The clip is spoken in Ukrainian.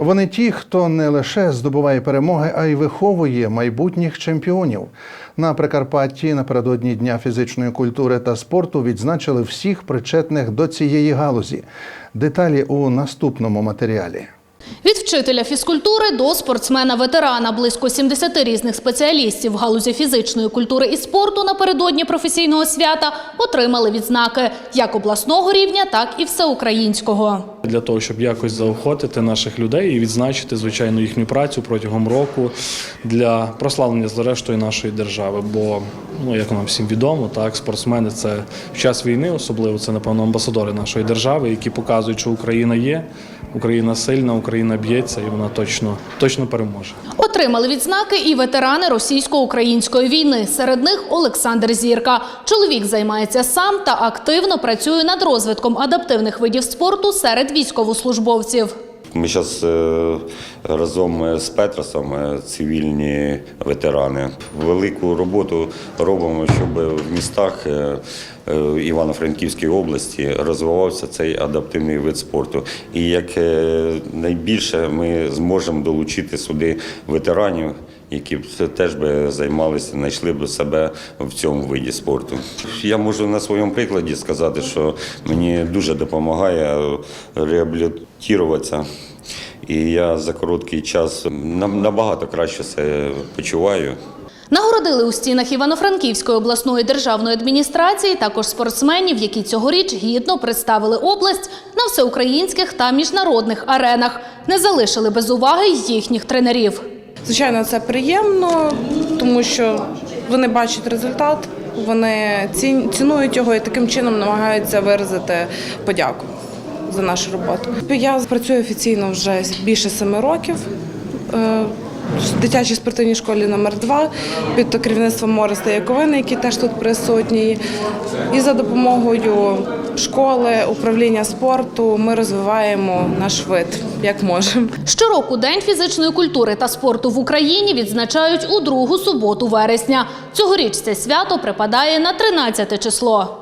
Вони ті, хто не лише здобуває перемоги, а й виховує майбутніх чемпіонів. На Прикарпатті напередодні Дня фізичної культури та спорту відзначили всіх причетних до цієї галузі. Деталі у наступному матеріалі. Від вчителя фізкультури до спортсмена-ветерана близько 70 різних спеціалістів в галузі фізичної культури і спорту напередодні професійного свята отримали відзнаки як обласного рівня, так і всеукраїнського. Для того, щоб якось заохотити наших людей і відзначити, звичайно, їхню працю протягом року для прославлення зрештою нашої держави. Бо, ну як нам всім відомо, так спортсмени це в час війни, особливо це напевно амбасадори нашої держави, які показують, що Україна є, Україна сильна, Україна б'ється, і вона точно точно переможе. Отримали відзнаки і ветерани російсько-української війни. Серед них Олександр Зірка. Чоловік займається сам та активно працює над розвитком адаптивних видів спорту серед військовослужбовців. Ми зараз разом з Петросом, е, цивільні ветерани, велику роботу робимо, щоб в містах е, Івано-Франківської області розвивався цей адаптивний вид спорту. І як е, найбільше ми зможемо долучити сюди ветеранів. Які б теж би займалися, знайшли б себе в цьому виді спорту. Я можу на своєму прикладі сказати, що мені дуже допомагає реабілітуватися. І я за короткий час набагато краще себе почуваю. Нагородили у стінах Івано-Франківської обласної державної адміністрації також спортсменів, які цьогоріч гідно представили область на всеукраїнських та міжнародних аренах. Не залишили без уваги їхніх тренерів. Звичайно, це приємно, тому що вони бачать результат, вони цінують його і таким чином намагаються виразити подяку за нашу роботу. Я працюю офіційно вже більше семи років. Дитячій спортивній школі номер 2 під керівництвом Мореста Яковини, який теж тут присутній. І за допомогою школи, управління спорту ми розвиваємо наш вид як можемо. Щороку День фізичної культури та спорту в Україні відзначають у другу суботу вересня. Цьогоріч це свято припадає на 13 число.